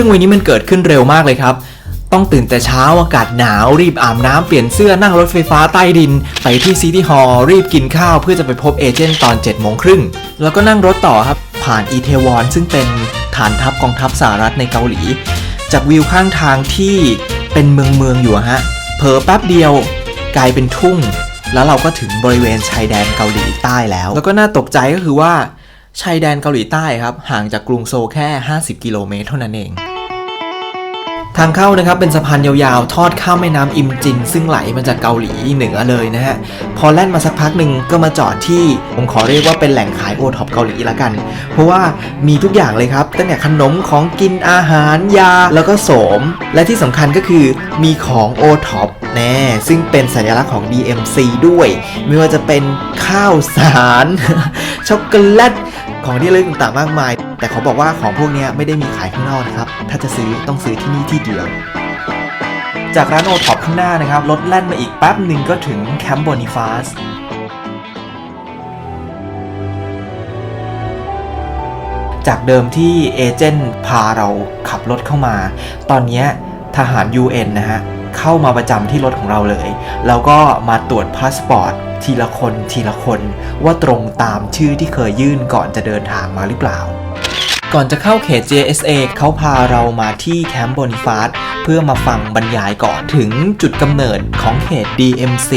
รื่องวันนี้มันเกิดขึ้นเร็วมากเลยครับ ต้องตื่นแต่เช้าอากาศหนาว รีบอาบน้ำเปลี่ยนเสื้อนั่งรถไฟฟ้าใต้ดิน ไปที่ซิตี้ฮอลล์รีบกินข้าวเพื่อจะไปพบเอเจนต์ตอน7จ็ดโมงครึ่งแล้วก็นั่งรถต่อครับผ่านอีเทวอนซึ่งเป็นฐานทัพกองทัพสหรัฐในเกาหลี จากวิวข้างทางที่เป็นเมืองเมืองอยู่ฮะเผลอแป๊บเดียวกลายเป็นทุ่ง แล้วเราก็ถึงบริเวณชายแดนเกาหลีใต้แล้ว แล้วก็น่าตกใจก็คือว่าชายแดนเกาหลีใต้ครับ ห่างจากกรุงโซลแค่ 50 กิโลเมตรเท่านั้นเอง ทางเข้านะครับเป็นสะพานยาวๆ ทอดข้ามแม่น้ำอิมจิน ซึ่งไหลมาจากเกาหลีเหนือเลยนะฮะ พอแล่นมาสักพักหนึ่งก็มาจอดที่ ผมขอเรียกว่าเป็นแหล่งขายโอท็อปเกาหลีละกัน เพราะว่ามีทุกอย่างเลยครับ ตั้งแต่ขนมของกินอาหารยาแล้วก็โสม และที่สำคัญก็คือมีของโอท็อปแน่ซึ่งเป็นสัญลักษณ์ของ DMC ด้วย ไม่ว่าจะเป็นข้าวสาร ช็อกโกแลต ของที่ระลึกต่างๆมากมาย แต่เขาบอกว่าของพวกนี้ไม่ได้มีขายข้างนอกนะครับ ถ้าจะซื้อต้องซื้อที่นี่ที่เดียว จากร้านโอท็อปข้างหน้านะครับรถแล่นมาอีกแป๊บหนึ่งก็ถึงแคมป์บอนิฟาสจากเดิมที่เอเจนต์พาเราขับรถเข้ามา ตอนนี้ทหาร UN นะฮะ เข้ามาประจำที่รถของเราเลย แล้วก็มาตรวจพาสปอร์ตทีละคนทีละคนว่าตรงตามชื่อที่เคยยื่นก่อนจะเดินทางมาหรือเปล่า ก่อนจะเข้าเขต JSA เขาพาเรามาที่แคมป์บอนิฟาสเพื่อมาฟังบรรยายก่อนถึงจุดกำเนิดของเขต DMC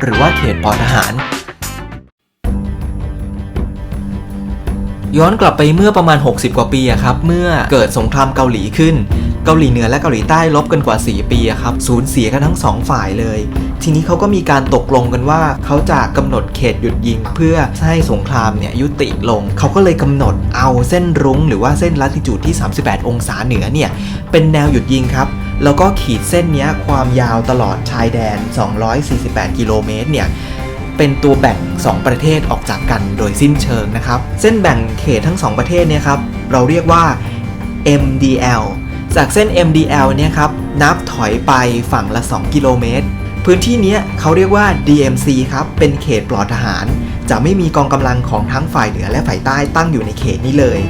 หรือว่าเขตปอทหาร ย้อนกลับไปเมื่อประมาณ 60 กว่าปีครับเมื่อเกิดสงครามเกาหลีขึ้น เกาหลีเหนือและเกาหลีใต้ลบกันกว่า 4 ปีครับสูญเสียกันทั้งสองฝ่ายเลย ทีนี้เขาก็มีการตกลงกันว่าเขาจะกำหนดเขตหยุดยิง เพื่อให้สงครามเนี่ยยุติลง เขาก็เลยกำหนดเอาเส้นรุ้ง หรือว่าเส้นลัติจูดที่ 38 องศาเหนือเนี่ยเป็นแนวหยุดยิงครับแล้วก็ขีดเส้นนี้ความยาวตลอดชายแดน 248 กิโลเมตรเนี่ย เป็นตัวแบ่ง 2 ประเทศออกจากกันโดยสิ้นเชิงนะครับ เส้นแบ่งเขตทั้ง 2 ประเทศเนี่ยครับเราเรียกว่า MDL จากเส้น MDL เนี่ยครับนับถอยไปฝั่งละ 2 กิโลเมตร พื้นที่นี้เขาเรียกว่า DMC ครับเป็นเขตปลอดทหาร จะไม่มีกองกำลังของทั้งฝ่ายเหนือและฝ่ายใต้ตั้งอยู่ในเขตนี้เลย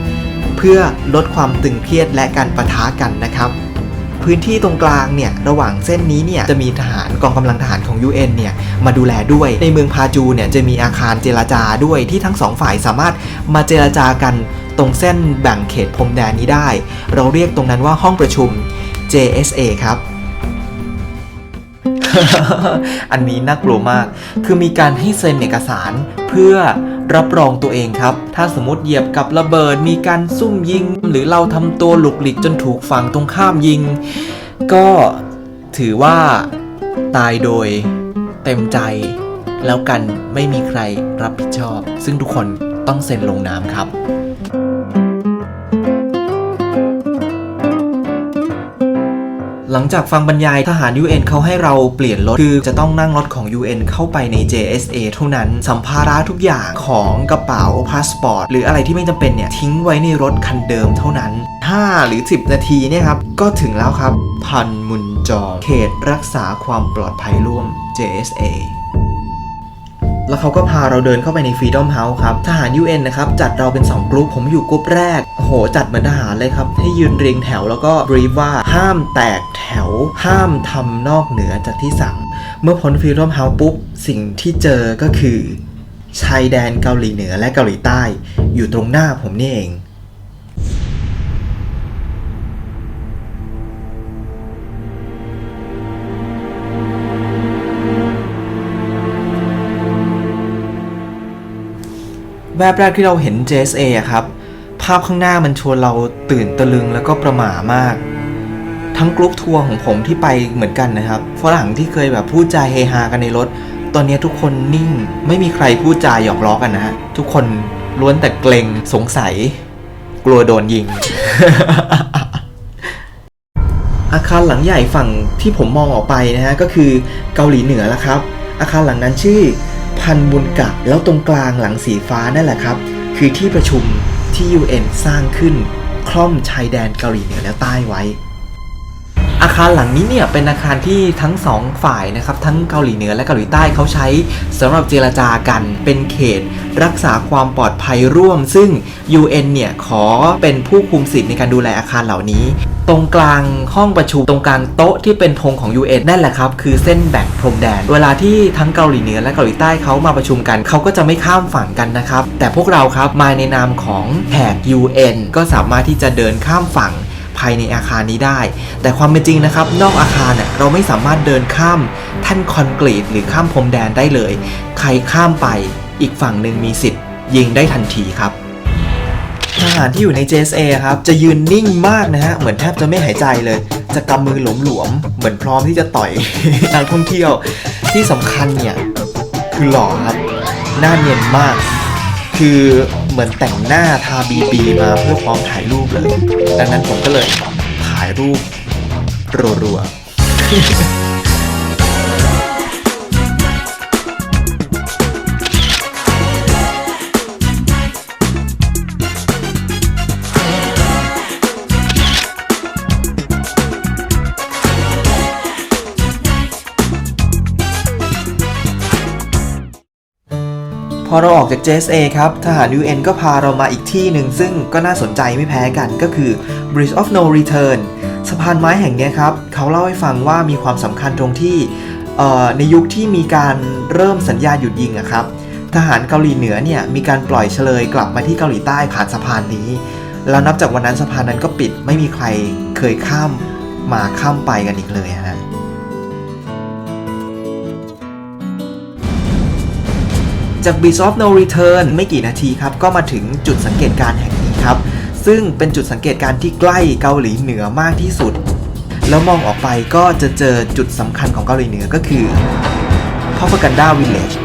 เพื่อลดความตึงเครียดและการประทะกันนะครับ พื้นที่ตรงกลางเนี่ยระหว่างเส้นนี้เนี่ยจะมีทหารกองกำลังทหารของ UN เนี่ยมาดูแลด้วยในเมืองพาจูเนี่ยจะมีอาคารเจรจาด้วยที่ทั้งสองฝ่ายสามารถมาเจรจากันตรงเส้นแบ่งเขตพรมแดนนี้ได้ เราเรียกตรงนั้นว่าห้องประชุม JSA ครับ อันนี้น่ากลัวมาก คือมีการให้เซ็นเอกสารเพื่อรับรองตัวเองครับ ถ้าสมมติเหยียบกับระเบิดมีการซุ่มยิง หรือเราทำตัวหลุกหลิกจนถูกฝั่งตรงข้ามยิง ก็ถือว่าตายโดยเต็มใจ แล้วกันไม่มีใครรับผิดชอบ ซึ่งทุกคนต้องเซ็นลงนามครับ หลังจากฟังบรรยายทหาร UN เขาให้เราเปลี่ยนรถ คือจะต้องนั่งรถของ UN เข้าไปใน JSA เท่านั้น สัมภาระทุกอย่างของกระเป๋าพาสปอร์ตหรืออะไรที่ไม่จำเป็นเนี่ย ทิ้งไว้ในรถคันเดิมเท่านั้น 5 หรือ 10 นาทีเนี่ยครับ ก็ถึงแล้วครับ พันมุนจอเขตรักษาความปลอดภัยร่วม JSA แล้วเขาก็พาเราเดินเข้าไปใน Freedom House ครับ ทหาร UN นะครับจัดเราเป็น 2 กลุ่มผมอยู่กลุ่มแรก โหจัดเหมือนทหารเลยครับ ให้ยืนเรียงแถวแล้วก็บรีฟว่าห้ามแตกแถว ห้ามทำนอกเหนือจากที่สั่ง เมื่อพ้น Freedom House ปุ๊บ สิ่งที่เจอก็คือ ชายแดนเกาหลีเหนือและเกาหลีใต้ อยู่ตรงหน้าผมนี่เอง แวบแรกที่เราเห็น JSA อะครับ ภาพข้างหน้ามันชวนเราตื่นตะลึงแล้วก็ประหม่ามาก ทั้งกรุ๊ปทัวร์ของผมที่ไปเหมือนกันนะครับฝรั่งที่เคยแบบพูดจาเฮฮากันในรถ ตอนนี้ทุกคนนิ่ง ไม่มีใครพูดจาหยอกล้อกันนะฮะทุกคนล้วนแต่เกรงสงสัย กลัวโดนยิง อาคารหลังใหญ่ฝั่งที่ผมมองออกไปนะฮะก็คือเกาหลีเหนือแล้วครับ อาคารหลังนั้นชื่อ พันบุญกะ แล้วตรงกลางหลังสีฟ้านั่นแหละครับ คือที่ประชุมที่ UN สร้างขึ้นคล่อมชายแดนเกาหลีเหนือและใต้ไว้ อาคารหลังนี้เนี่ยเป็นอาคารที่ทั้งสองฝ่ายนะครับทั้งเกาหลีเหนือและเกาหลีใต้เขาใช้สำหรับเจรจากันเป็นเขต รักษาความปลอดภัยร่วม ซึ่ง UN เนี่ยขอเป็นผู้คุมสิทธิ์ในการดูแลอาคารเหล่านี้ ตรงกลางห้องประชุมตรงกลางโต๊ะที่เป็นธงของ UN นั่นแหละครับ คือเส้นแบ่งพรมแดน เวลาที่ทั้งเกาหลีเหนือและเกาหลีใต้เขามาประชุมกันเขาก็จะไม่ข้ามฝั่งกันนะครับแต่พวกเราครับมาในนามของแขก UN ก็สามารถที่จะเดินข้ามฝั่ง ภายในอาคารนี้ได้ แต่ความเป็นจริงนะครับ นอกอาคารเนี่ยเราไม่สามารถเดินข้ามแท่านคอนกรีตหรือข้ามพรมแดนได้เลย ใครข้ามไปอีกฝั่งหนึ่งมีสิทธิ์ ยิงได้ทันทีครับทหารที่อยู่ใน JSA ครับจะยืนนิ่งมากนะฮะ เหมือนแทบจะไม่หายใจเลย จะกำมือหลวมๆเหมือนพร้อมที่จะต่อยนักท่องเที่ยวที่สำคัญเนี่ย คือหล่อครับ หน้าเนียนมาก คือ เหมือนแต่งหน้าทาบีบีมาเพื่อพร้อมถ่ายรูปเลย ดังนั้นผมก็เลยถ่ายรูปรัวๆ พอเราออกจาก JSA ครับ ทหาร UN ก็พาเรามาอีกที่หนึ่ง ซึ่งก็น่าสนใจไม่แพ้กันก็คือ Bridge of No Return สะพานไม้แห่งนี้ครับ เขาเล่าให้ฟังว่ามีความสำคัญตรงที่ในยุคที่มีการเริ่มสัญญาหยุดยิงอะครับ ทหารเกาหลีเหนือเนี่ยมีการปล่อยเฉลยกลับมาที่เกาหลีใต้ผ่านสะพานนี้ แล้วนับจากวันนั้นสะพานนั้นก็ปิดไม่มีใครเคยข้ามมาข้ามไปกันอีกเลยฮะ จาก Beach of No Return ไม่กี่นาทีครับ ก็มาถึงจุดสังเกตการณ์แห่งนี้ครับ ซึ่งเป็นจุดสังเกตการณ์ที่ใกล้เกาหลีเหนือมากที่สุด แล้วมองออกไปก็จะเจอจุดสำคัญของเกาหลีเหนือก็คือ Propaganda Village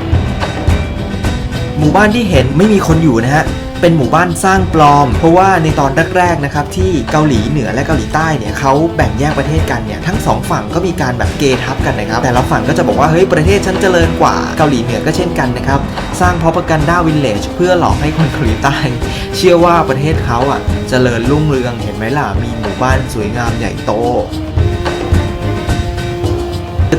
หมู่บ้านที่เห็นไม่มีคนอยู่นะฮะ เป็นหมู่บ้านสร้างปลอม เพราะว่าในตอนแรกๆนะครับที่เกาหลีเหนือและเกาหลีใต้เนี่ยเขาแบ่งแยกประเทศกันเนี่ยทั้งสองฝั่งก็มีการแบบเกทับกันนะครับแต่ละฝั่งก็จะบอกว่าเฮ้ยประเทศฉันเจริญกว่าเกาหลีเหนือก็เช่นกันนะครับสร้าง propaganda village เพื่อหลอกให้คนเกาหลีใต้เชื่อว่าประเทศเขาอะเจริญรุ่งเรืองเห็นไหมล่ะมีหมู่บ้านสวยงามใหญ่โต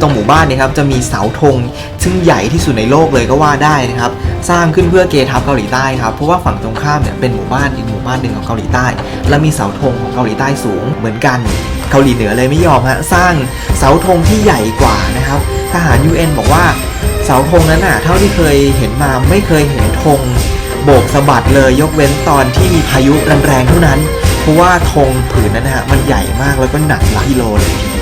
ตรงหมู่บ้านเนี่ยครับจะมีเสาธงซึ่งใหญ่ที่สุดในโลกเลยก็ว่าได้นะครับ สร้างขึ้นเพื่อเกทับเกาหลีใต้ครับเพราะว่าฝั่งตรงข้ามเนี่ยเป็นหมู่บ้านอีกหมู่บ้านหนึ่งของเกาหลีใต้ และมีเสาธงของเกาหลีใต้สูงเหมือนกันเกาหลีเหนือเลยไม่ยอมฮะสร้างเสาธงที่ใหญ่กว่านะครับทหาร UN บอกว่าเสาธงนั้นน่ะเท่าที่เคยเห็นมาไม่เคยเห็นธงโบกสะบัดเลยยกเว้นตอนที่มีพายุแรงๆเท่านั้น เพราะว่าธงผืนนั้นนะฮะมันใหญ่มากแล้วก็หนักหลายกิโลเลยทีเดี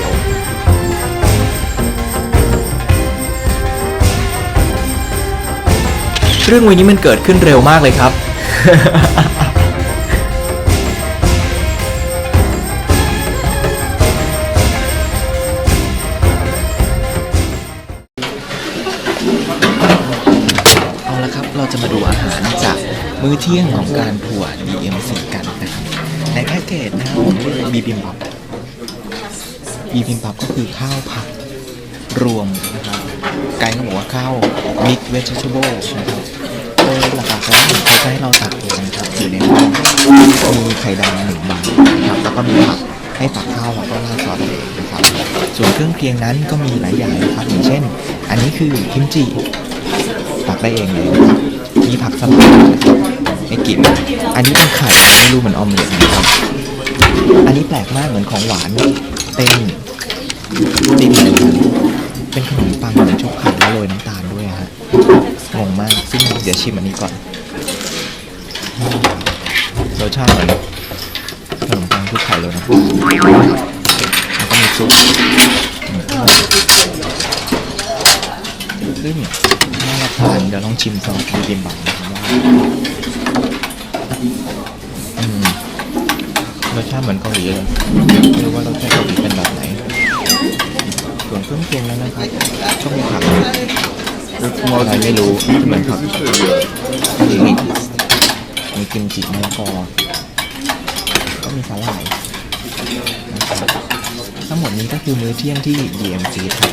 ยว เรื่องวันนี้มันเกิดขึ้นเร็วมากเลยครับ เอาละครับ เราจะมาดูอาหารจากมื้อเที่ยงของการทัว DMC กันนะครับในแพ็กเกจนะครับผมเรีบีบิมบับบีบิมบับก็คือข้าวผัดรวมนะครับไกด์ก็บอกว่าข้าวมิกเวจ t a b l e นะครับ โดยหลักๆแล้วเขาจะให้เราตักเองนะครับอยู่ในห้องมีไข่ดาวหนึ่งใบนะครับแล้วก็มีผักให้ตักข้าวแล้วก็ราดซอสเองนะครับส่วนเครื่องเคียงนั้นก็มีหลายอย่างนะครับอย่างเช่น อันนี้คือกิมจิตักได้เองเลยนะครับมีผักสลัดนะครับให้กินอันนี้เป็นไข่ไม่รู้เหมือนออมเล็ตนะครับอันนี้แปลกมากเหมือนของหวานเป็นดินอะไรกันเป็นขนมปังเหมือนชุบไข่แล้วโรยน้ำตาลด้วยฮะ งงมาก ซึ่งเดี๋ยวชิมอันนี้ก่อนรสชาติเหมือนขนมปังชุบไข่โรยน้ำตาลแล้วก็มีซุปซึ่งน่ารับทานเดี๋ยวลองชิมซอสบิบิมบับนะครับว่ารสชาติเหมือนเกาหลีเลยไม่รู้ว่ารสชาติเกาหลีเป็นแบบไหนส่วนเครื่องเคียงแล้วนะครับก็มีผัก อะไรไม่รู้เหมือนผักมีมีกิมจิมะละกอก็มีสาหร่ายนะครับทั้งหมดนี้ก็คือมื้อเที่ยงที่ DMC ครับ